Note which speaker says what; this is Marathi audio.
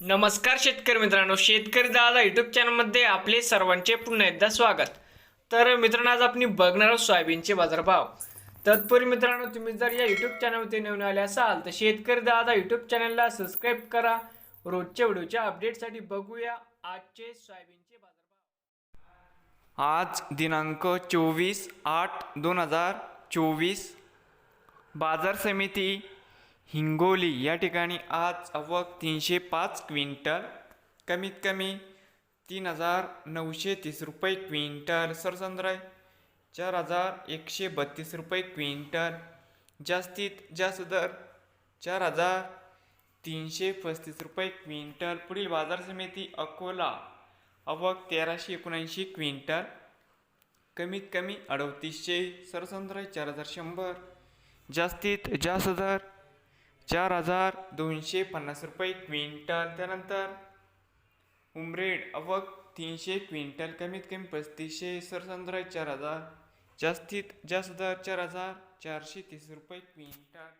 Speaker 1: नमस्कार शेतकरी मित्रांनो शेतकरी दादा युट्यूब चॅनलमध्ये आपले सर्वांचे पुन्हा एकदा स्वागत. तर मित्रांनो आज आपण बघणार आहोत सोयाबीनचे बाजारभाव. तत्पूर्वी मित्रांनो तुम्ही जर या यूट्यूब चॅनलवरती नवीन आले असाल तर शेतकरी दादा यूट्यूब चॅनलला सबस्क्राईब करा. रोजच्या व्हिडिओच्या अपडेटसाठी बघूया आजचे सोयाबीनचे बाजारभाव. आज दिनांक चोवीस आठ दोन हजार चोवीस बाजार समिती हिंगोली या ठिकाणी आज अवक तीनशे पाच क्विंटल कमीत कमी तीन हजार नऊशे तीस रुपये क्विंटल सरसंद्राय चार हजार एकशे बत्तीस रुपये क्विंटल जास्तीत जास्त दर चार हजार तीनशे पस्तीस रुपये क्विंटल पुढील बाजार समिती अकोला अवक तेराशे एकोणऐंशी क्विंटल कमीत कमी अडतीसशे सरसंद्राय चार हजार शंभर जास्तीत जास्त दर चार हजार दोनशे पन्नास रुपये क्विंटल. त्यानंतर उमरेड अवक तीनशे क्विंटल कमीत कमी पस्तीसशे सरसंद्र चार हजार जास्तीत जास्त दर चार हजार चारशे तीस रुपये क्विंटल.